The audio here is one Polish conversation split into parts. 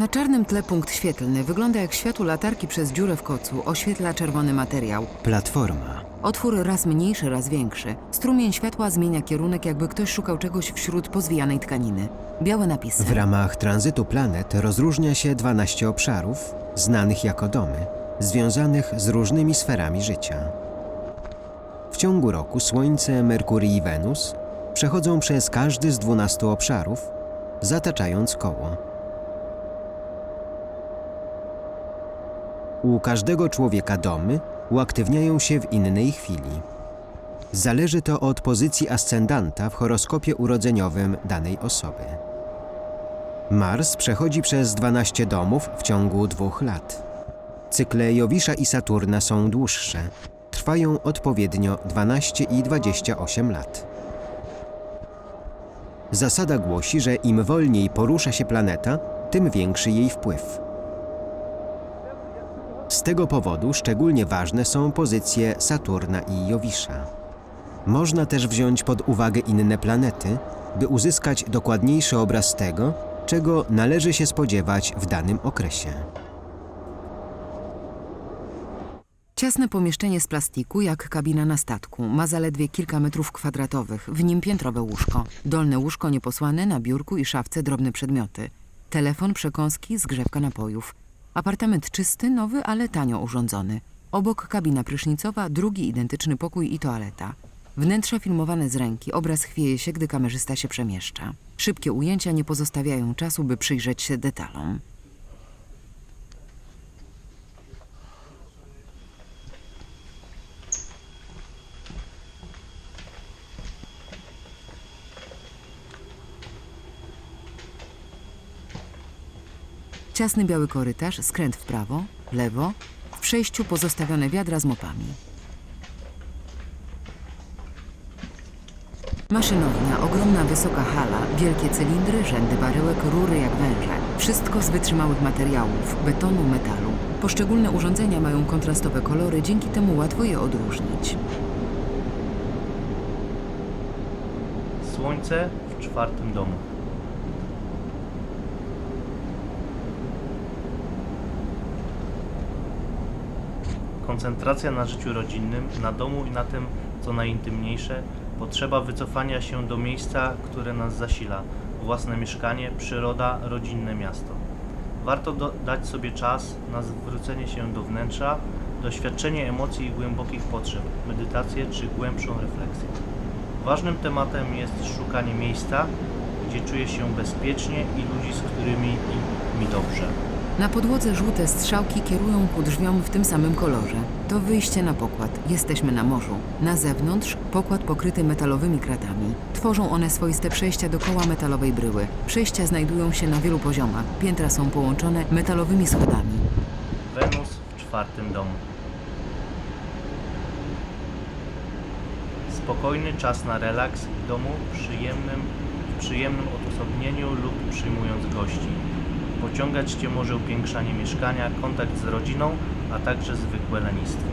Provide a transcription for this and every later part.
Na czarnym tle punkt świetlny wygląda jak światło latarki przez dziurę w kocu oświetla czerwony materiał. Platforma. Otwór raz mniejszy, raz większy. Strumień światła zmienia kierunek, jakby ktoś szukał czegoś wśród pozwijanej tkaniny. Białe napisy. W ramach tranzytu planet rozróżnia się 12 obszarów, znanych jako domy, związanych z różnymi sferami życia. W ciągu roku Słońce, Merkury i Wenus przechodzą przez każdy z 12 obszarów, zataczając koło. U każdego człowieka domy uaktywniają się w innej chwili. Zależy to od pozycji ascendanta w horoskopie urodzeniowym danej osoby. Mars przechodzi przez 12 domów w ciągu dwóch lat. Cykle Jowisza i Saturna są dłuższe. Trwają odpowiednio 12 i 28 lat. Zasada głosi, że im wolniej porusza się planeta, tym większy jej wpływ. Tego powodu szczególnie ważne są pozycje Saturna i Jowisza. Można też wziąć pod uwagę inne planety, by uzyskać dokładniejszy obraz tego, czego należy się spodziewać w danym okresie. Ciasne pomieszczenie z plastiku, jak kabina na statku. Ma zaledwie kilka metrów kwadratowych. W nim piętrowe łóżko. Dolne łóżko nieposłane, na biurku i szafce drobne przedmioty. Telefon, przekąski, zgrzewka napojów. Apartament czysty, nowy, ale tanio urządzony. Obok kabina prysznicowa, drugi identyczny pokój i toaleta. Wnętrze filmowane z ręki, obraz chwieje się, gdy kamerzysta się przemieszcza. Szybkie ujęcia nie pozostawiają czasu, by przyjrzeć się detalom. Ciasny biały korytarz, skręt w prawo, w lewo, w przejściu pozostawione wiadra z mopami. Maszynownia, ogromna wysoka hala, wielkie cylindry, rzędy baryłek, rury jak węże. Wszystko z wytrzymałych materiałów, betonu, metalu. Poszczególne urządzenia mają kontrastowe kolory, dzięki temu łatwo je odróżnić. Słońce w czwartym domu. Koncentracja na życiu rodzinnym, na domu i na tym, co najintymniejsze, potrzeba wycofania się do miejsca, które nas zasila, własne mieszkanie, przyroda, rodzinne miasto. Warto do, dać sobie czas na zwrócenie się do wnętrza, doświadczenie emocji i głębokich potrzeb, medytację czy głębszą refleksję. Ważnym tematem jest szukanie miejsca, gdzie czuję się bezpiecznie i ludzi, z którymi mi dobrze. Na podłodze żółte strzałki kierują ku drzwiom w tym samym kolorze. To wyjście na pokład. Jesteśmy na morzu. Na zewnątrz pokład pokryty metalowymi kratami. Tworzą one swoiste przejścia dookoła metalowej bryły. Przejścia znajdują się na wielu poziomach. Piętra są połączone metalowymi schodami. Wenus w czwartym domu. Spokojny czas na relaks w domu, przyjemnym, w przyjemnym odosobnieniu lub przyjmując gości. Pociągać Cię może upiększanie mieszkania, kontakt z rodziną, a także zwykłe lenistwo.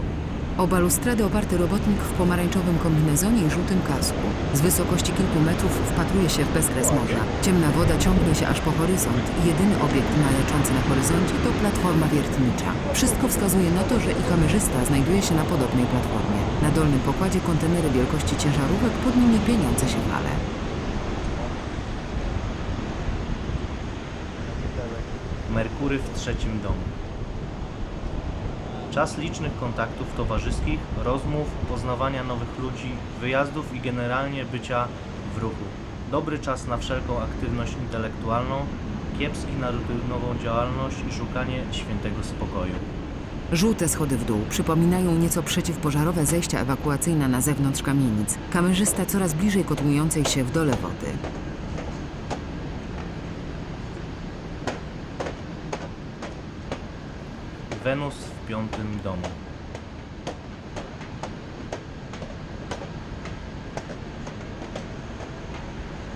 O balustradę oparty robotnik w pomarańczowym kombinezonie i żółtym kasku. Z wysokości kilku metrów wpatruje się w bezkres morza. Ciemna woda ciągnie się aż po horyzont i jedyny obiekt majaczący na horyzoncie to platforma wiertnicza. Wszystko wskazuje na to, że i kamerzysta znajduje się na podobnej platformie. Na dolnym pokładzie kontenery wielkości ciężarówek, pod nimi pieniądze się fale. Merkury w trzecim domu. Czas licznych kontaktów towarzyskich, rozmów, poznawania nowych ludzi, wyjazdów i generalnie bycia w ruchu. Dobry czas na wszelką aktywność intelektualną, kiepski na rutynową działalność i szukanie świętego spokoju. Żółte schody w dół przypominają nieco przeciwpożarowe zejścia ewakuacyjne na zewnątrz kamienic. Kamerzysta coraz bliżej kotłującej się w dole wody. Wenus w piątym domu.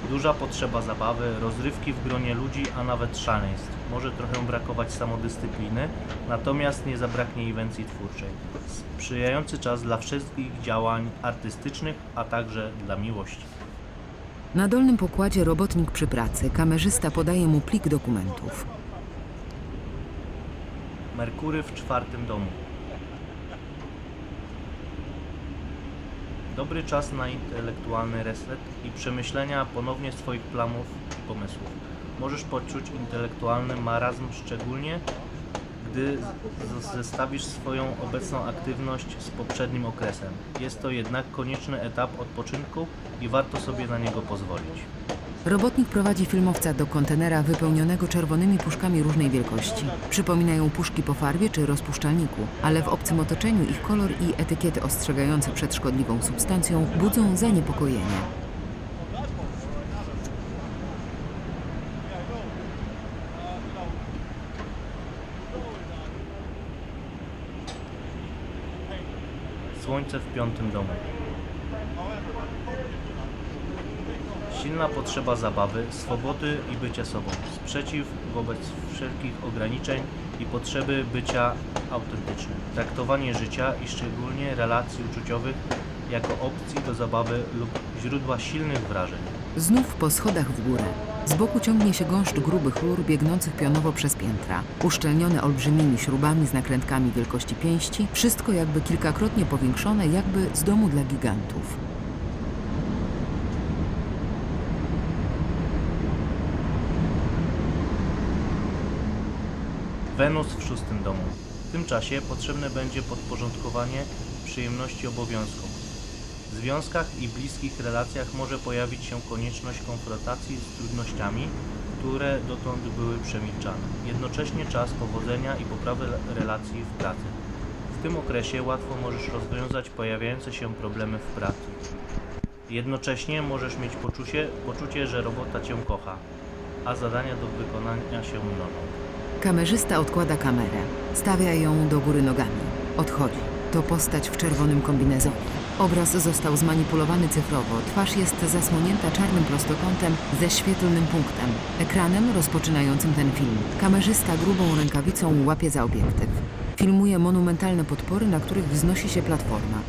Duża potrzeba zabawy, rozrywki w gronie ludzi, a nawet szaleństw. Może trochę brakować samodyscypliny, natomiast nie zabraknie inwencji twórczej. Sprzyjający czas dla wszystkich działań artystycznych, a także dla miłości. Na dolnym pokładzie robotnik przy pracy, kamerzysta podaje mu plik dokumentów. Merkury w czwartym domu. Dobry czas na intelektualny reset i przemyślenia ponownie swoich planów i pomysłów. Możesz poczuć intelektualny marazm szczególnie, gdy zestawisz swoją obecną aktywność z poprzednim okresem. Jest to jednak konieczny etap odpoczynku i warto sobie na niego pozwolić. Robotnik prowadzi filmowca do kontenera wypełnionego czerwonymi puszkami różnej wielkości. Przypominają puszki po farbie czy rozpuszczalniku, ale w obcym otoczeniu ich kolor i etykiety ostrzegające przed szkodliwą substancją budzą zaniepokojenie. Słońce w piątym domu. Silna potrzeba zabawy, swobody i bycia sobą. Sprzeciw wobec wszelkich ograniczeń i potrzeby bycia autentycznym. Traktowanie życia i szczególnie relacji uczuciowych jako opcji do zabawy lub źródła silnych wrażeń. Znów po schodach w górę. Z boku ciągnie się gąszcz grubych rur biegnących pionowo przez piętra. Uszczelnione olbrzymimi śrubami z nakrętkami wielkości pięści, wszystko jakby kilkakrotnie powiększone, jakby z domu dla gigantów. Wenus w szóstym domu. W tym czasie potrzebne będzie podporządkowanie przyjemności obowiązkom. W związkach i bliskich relacjach może pojawić się konieczność konfrontacji z trudnościami, które dotąd były przemilczane. Jednocześnie czas powodzenia i poprawy relacji w pracy. W tym okresie łatwo możesz rozwiązać pojawiające się problemy w pracy. Jednocześnie możesz mieć poczucie, poczucie, że robota Cię kocha, a zadania do wykonania się mnożą. Kamerzysta odkłada kamerę. Stawia ją do góry nogami. Odchodzi. To postać w czerwonym kombinezonie. Obraz został zmanipulowany cyfrowo. Twarz jest zasłonięta czarnym prostokątem ze świetlnym punktem. Ekranem rozpoczynającym ten film. Kamerzysta grubą rękawicą łapie za obiektyw. Filmuje monumentalne podpory, na których wznosi się platforma.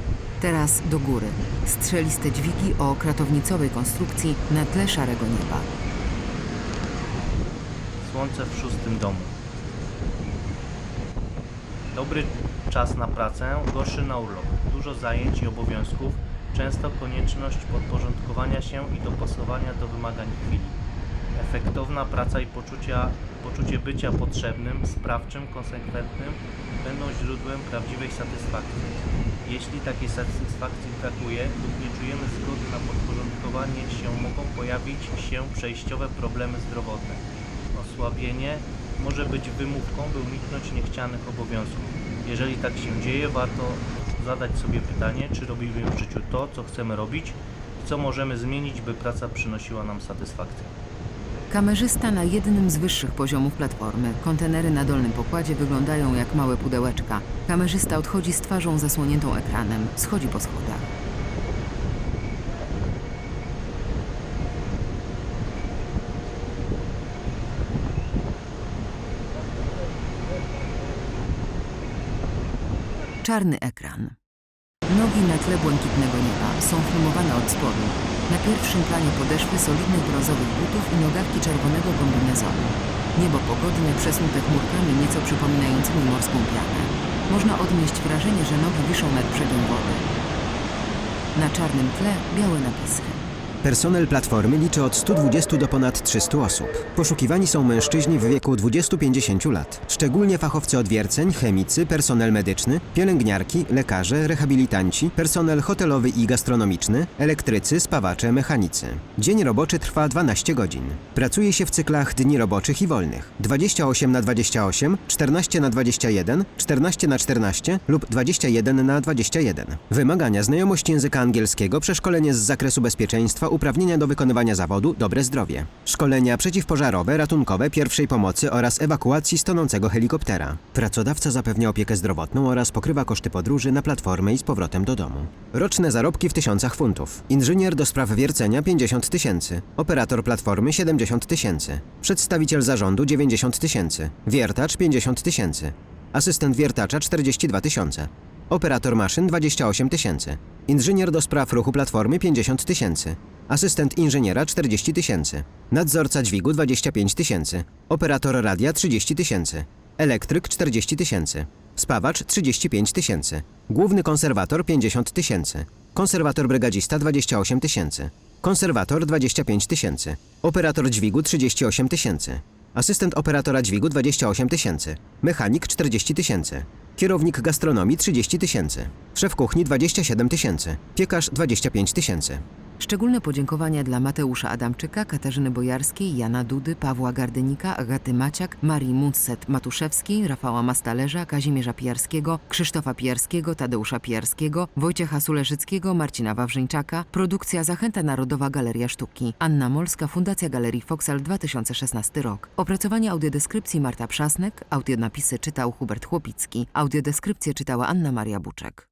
Teraz do góry. Strzeliste dźwigi o kratownicowej konstrukcji na tle szarego nieba. Słońce w szóstym domu. Dobry czas na pracę, gorszy na urlop. Dużo zajęć i obowiązków, często konieczność podporządkowania się i dopasowania do wymagań chwili. Efektowna praca i poczucia, poczucie bycia potrzebnym, sprawczym, konsekwentnym będą źródłem prawdziwej satysfakcji. Jeśli takiej satysfakcji brakuje lub nie czujemy zgody na podporządkowanie się, mogą pojawić się przejściowe problemy zdrowotne osłabienie może być wymówką, by uniknąć niechcianych obowiązków. Jeżeli tak się dzieje, warto zadać sobie pytanie, czy robimy w życiu to, co chcemy robić i co możemy zmienić, by praca przynosiła nam satysfakcję. Kamerzysta na jednym z wyższych poziomów platformy. Kontenery na dolnym pokładzie wyglądają jak małe pudełeczka. Kamerzysta odchodzi z twarzą zasłoniętą ekranem. Schodzi po schodach. Czarny ekran. Nogi na tle błękitnego nieba są filmowane od spodu. Na pierwszym planie podeszwy solidnych brązowych butów i nogawki czerwonego kombinezonu. Niebo pogodne przesunute chmurkami nieco przypominającymi morską pianę. Można odnieść wrażenie, że nogi wiszą nad brzegiem wody. Na czarnym tle białe napisy. Personel platformy liczy od 120 do ponad 300 osób. Poszukiwani są mężczyźni w wieku 20-50 lat. Szczególnie fachowcy odwierceń, chemicy, personel medyczny, pielęgniarki, lekarze, rehabilitanci, personel hotelowy i gastronomiczny, elektrycy, spawacze, mechanicy. Dzień roboczy trwa 12 godzin. Pracuje się w cyklach dni roboczych i wolnych. 28 na 28, 14 na 21, 14 na 14 lub 21 na 21. Wymagania znajomość języka angielskiego, przeszkolenie z zakresu bezpieczeństwa, uprawnienia do wykonywania zawodu, dobre zdrowie. Szkolenia przeciwpożarowe, ratunkowe, pierwszej pomocy oraz ewakuacji tonącego helikoptera. Pracodawca zapewnia opiekę zdrowotną oraz pokrywa koszty podróży na platformę i z powrotem do domu. Roczne zarobki w tysiącach funtów. Inżynier do spraw wiercenia 50 tysięcy. Operator platformy 70 tysięcy. Przedstawiciel zarządu 90 tysięcy. Wiertacz 50 tysięcy. Asystent wiertacza 42 tysiące. Operator maszyn 28 tysięcy. Inżynier do spraw ruchu platformy 50 tysięcy. Asystent inżyniera 40 tysięcy. Nadzorca dźwigu 25 tysięcy. Operator radia 30 tysięcy. elektryk 40 tysięcy, spawacz 35 tysięcy, główny konserwator 50 tysięcy, konserwator brygadzista 28 tysięcy, konserwator 25 tysięcy, operator dźwigu 38 tysięcy, asystent operatora dźwigu 28 tysięcy, mechanik 40 tysięcy, kierownik gastronomii 30 tysięcy, szef kuchni 27 tysięcy, piekarz 25 tysięcy. Szczególne podziękowania dla Mateusza Adamczyka, Katarzyny Bojarskiej, Jana Dudy, Pawła Gardynika, Agaty Maciak, Marii Muncet-Matuszewskiej, Rafała Mastalerza, Kazimierza Pijarskiego, Krzysztofa Pijarskiego, Tadeusza Pijarskiego, Wojciecha Suleżyckiego, Marcina Wawrzyńczaka, produkcja Zachęta Narodowa Galeria Sztuki, Anna Molska, Fundacja Galerii Foksal 2016 rok. Opracowanie audiodeskrypcji Marta Przasnek, audionapisy czytał Hubert Chłopicki, audiodeskrypcję czytała Anna Maria Buczek.